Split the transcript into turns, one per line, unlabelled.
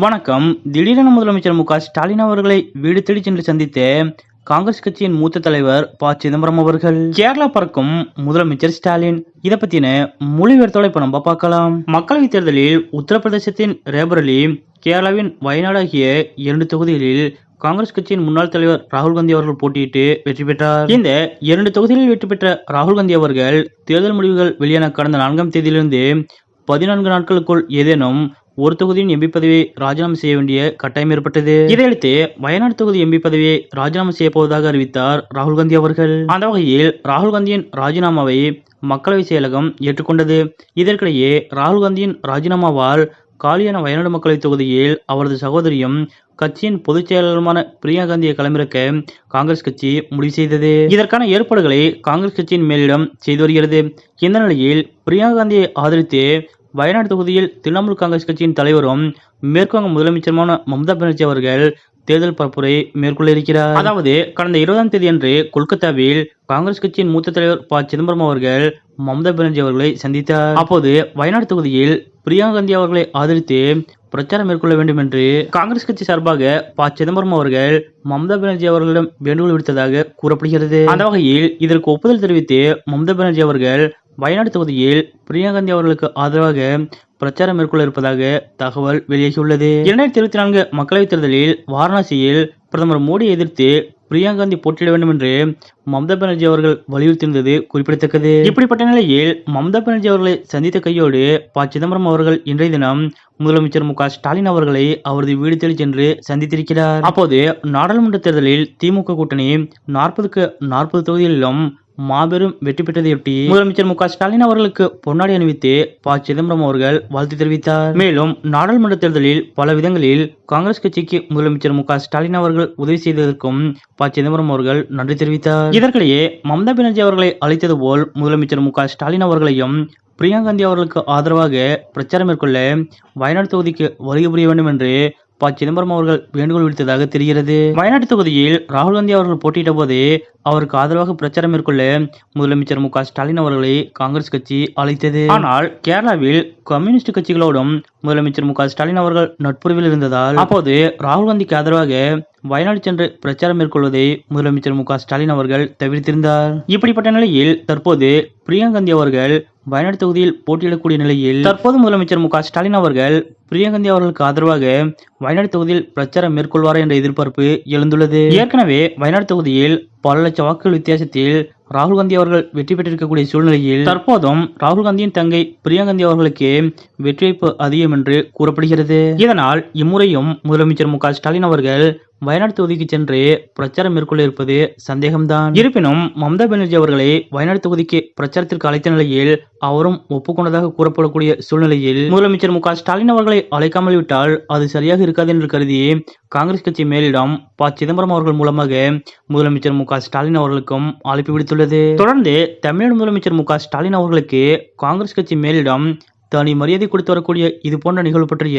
வணக்கம். திடீரென முதலமைச்சர் மு க ஸ்டாலின் அவர்களை வீடு தேடி சென்று சந்தித்த காங்கிரஸ் கட்சியின் மூத்த தலைவர் ப. சிதம்பரம் அவர்கள். கேரளா பறக்கும் முதலமைச்சர் ஸ்டாலின். இதை பத்தின மொழிபெயர்த்தோட இப்ப நம்ம பார்க்கலாம். மக்களவைத் தேர்தலில் உத்தரப்பிரதேசத்தின் ரேபரலி கேரளாவின் வயநாடு ஆகிய இரண்டு தொகுதிகளில் காங்கிரஸ் கட்சியின் முன்னாள் தலைவர் ராகுல் காந்தி அவர்கள் போட்டியிட்டு வெற்றி பெற்றார். இந்த இரண்டு தொகுதிகளில் வெற்றி பெற்ற ராகுல் காந்தி அவர்கள் தேர்தல் முடிவுகள் வெளியான கடந்த நான்காம் தேதியிலிருந்து பதினான்கு நாட்களுக்குள் ஏதேனும் ஒரு தொகுதியின் எம்பி பதவியை ராஜினாமா செய்ய வேண்டிய கட்டாயம் ஏற்பட்டது. இதையடுத்து வயநாடு தொகுதி எம்பி பதவியை ராஜினாமா செய்ய போவதாக அறிவித்தார் ராகுல் காந்தி அவர்கள். அந்த வகையில் ராகுல் காந்தியின் ராஜினாமாவை மக்களவை செயலகம் ஏற்றுக்கொண்டது. இதற்கிடையே ராகுல் காந்தியின் ராஜினாமாவால் காலியான வயநாடு மக்களவைத் தொகுதியில் அவரது சகோதரியும் கட்சியின் பொதுச் செயலாளருமான பிரியா காந்தியை களமிறக்க காங்கிரஸ் கட்சி முடிவு செய்தது. இதற்கான ஏற்பாடுகளை காங்கிரஸ் கட்சியின் மேலிடம் செய்து வருகிறது. இந்த நிலையில் பிரியா காந்தியை ஆதரித்து வயநாடு தொகுதியில் திரிணாமுல் காங்கிரஸ் கட்சியின் தலைவரும் மேற்குவங்க முதலமைச்சருமான மம்தா பானர்ஜி அவர்கள் தேர்தல் பரப்புரை மேற்கொள்ள இருக்கிறார். அதாவது கடந்த இருபதாம் தேதி அன்று கொல்கத்தாவில் காங்கிரஸ் கட்சியின் மூத்த தலைவர் ப. சிதம்பரம் அவர்கள் மம்தா பானர்ஜி அவர்களை சந்தித்தார். அப்போது வயநாடு தொகுதியில் பிரியா காந்தி அவர்களை ஆதரித்து பிரச்சாரம் மேற்கொள்ள வேண்டும் என்று காங்கிரஸ் கட்சி சார்பாக ப. சிதம்பரம் அவர்கள் மம்தா பானர்ஜி அவர்களிடம் வேண்டுகோள் விடுத்ததாக கூறப்படுகிறது. அந்த வகையில் இதற்கு ஒப்புதல் தெரிவித்து மம்தா பானர்ஜி அவர்கள் வயநாடு தொகுதியில் பிரியா காந்தி அவர்களுக்கு ஆதரவாக பிரச்சாரம் மேற்கொள்ள இருப்பதாக தகவல் வெளியாகியுள்ளது. இரண்டாயிரத்தி இருபத்தி நான்கு மக்களவைத் தேர்தலில் வாரணாசியில் பிரதமர் மோடியை எதிர்த்து பிரியா காந்தி போட்டியிட வேண்டும் என்று மம்தா பானர்ஜி அவர்கள் வலியுறுத்தியிருந்தது குறிப்பிடத்தக்கது. இப்படிப்பட்ட நிலையில் மம்தா பானர்ஜி அவர்களை சந்தித்த கையோடு ப. சிதம்பரம் அவர்கள் இன்றைய தினம் முதலமைச்சர் மு. ஸ்டாலின் அவர்களை அவரது வீடு தேடி சென்று சந்தித்திருக்கிறார். அப்போது நாடாளுமன்ற தேர்தலில் திமுக கூட்டணி நாற்பதுக்கு நாற்பது தொகுதிகளிலும் மாபெரும் வெற்றி பெற்றதையொட்டி முதலமைச்சர் மு க ஸ்டாலின் அவர்களுக்கு பொன்னாடி அணிவித்து ப. சிதம்பரம் அவர்கள் வாழ்த்து தெரிவித்தார். மேலும் நாடாளுமன்ற தேர்தலில் பல விதங்களில் காங்கிரஸ் கட்சிக்கு முதலமைச்சர் மு க ஸ்டாலின் அவர்கள் உதவி செய்ததற்கும் ப. சிதம்பரம் அவர்கள் நன்றி தெரிவித்தார். இதற்கிடையே மம்தா பானர்ஜி அவர்களை அழைத்தது போல் முதலமைச்சர் மு க ஸ்டாலின் அவர்களையும் பிரியா காந்தி அவர்களுக்கு ஆதரவாக பிரச்சாரம் மேற்கொள்ள வயநாடு தொகுதிக்கு வருகை புரிய வேண்டும் என்று ப. சிதம்பரம் அவர்கள் வேண்டுகோள் விடுத்ததாக தெரிகிறது. வயநாடு தொகுதியில் ராகுல் காந்தி அவர்கள் போட்டியிட்ட போது அவருக்கு ஆதரவாக பிரச்சாரம் மேற்கொள்ள முதலமைச்சர் மு ஸ்டாலின் அவர்களை காங்கிரஸ் கட்சி அழைத்தது. ஆனால் கேரளாவில் கம்யூனிஸ்ட் கட்சிகளோடும் முதலமைச்சர் மு ஸ்டாலின் அவர்கள் நட்புறவில் இருந்ததால் அப்போது ராகுல் காந்திக்கு ஆதரவாக வயநாடு சென்று பிரச்சாரம் மேற்கொள்வதை முதலமைச்சர் மு ஸ்டாலின் அவர்கள் தவிர்த்திருந்தார். இப்படிப்பட்ட நிலையில் தற்போது பிரியங்கா காந்தி அவர்கள் வயநாடு தொகுதியில் போட்டியிடக்கூடிய நிலையில் தற்போது முதலமைச்சர் மு ஸ்டாலின் அவர்கள் பிரியங்கா காந்தி அவர்களுக்கு ஆதரவாக வயநாடு தொகுதியில் பிரச்சாரம் மேற்கொள்வாரா என்ற எதிர்பார்ப்பு எழுந்துள்ளது. ஏற்கனவே வயநாடு தொகுதியில் பல லட்ச வாக்குகள் வித்தியாசத்தில் ராகுல் காந்தி அவர்கள் வெற்றி பெற்றிருக்கக்கூடிய சூழ்நிலையில் தற்போதும் ராகுல் காந்தியின் தங்கை பிரியா காந்தி அவர்களுக்கு வெற்றி வாய்ப்பு அதிகம் என்று கூறப்படுகிறது. இதனால் இம்முறையும் முதலமைச்சர் மு ஸ்டாலின் அவர்கள் வயநாடு தொகுதிக்கு சென்று பிரச்சாரம் மேற்கொள்ள இருப்பது சந்தேகம்தான். இருப்பினும் மம்தா பானர்ஜி அவர்களை வயநாடு தொகுதிக்கு பிரச்சாரத்திற்கு அழைத்த நிலையில் அவரும் ஒப்புக்கொண்டதாக கூறப்படக்கூடிய சூழ்நிலையில் முதலமைச்சர் மு ஸ்டாலின் அவர்களை அழைக்காமல் விட்டால் அது சரியாக இருக்காது என்று கருதி காங்கிரஸ் கட்சி மேலிடம் ப. சிதம்பரம் அவர்கள் மூலமாக முதலமைச்சர் மு ஸ்டாலின் அவர்களுக்கும் அழைப்பு விடுத்துள்ளது. தொடர்ந்து தமிழ்நாடு முதலமைச்சர் மு ஸ்டாலின் அவர்களுக்கு காங்கிரஸ் கட்சி மேலிடம் தனி மரியாதை கொடுத்து வரக்கூடிய இது போன்ற நிகழ்வு பற்றிய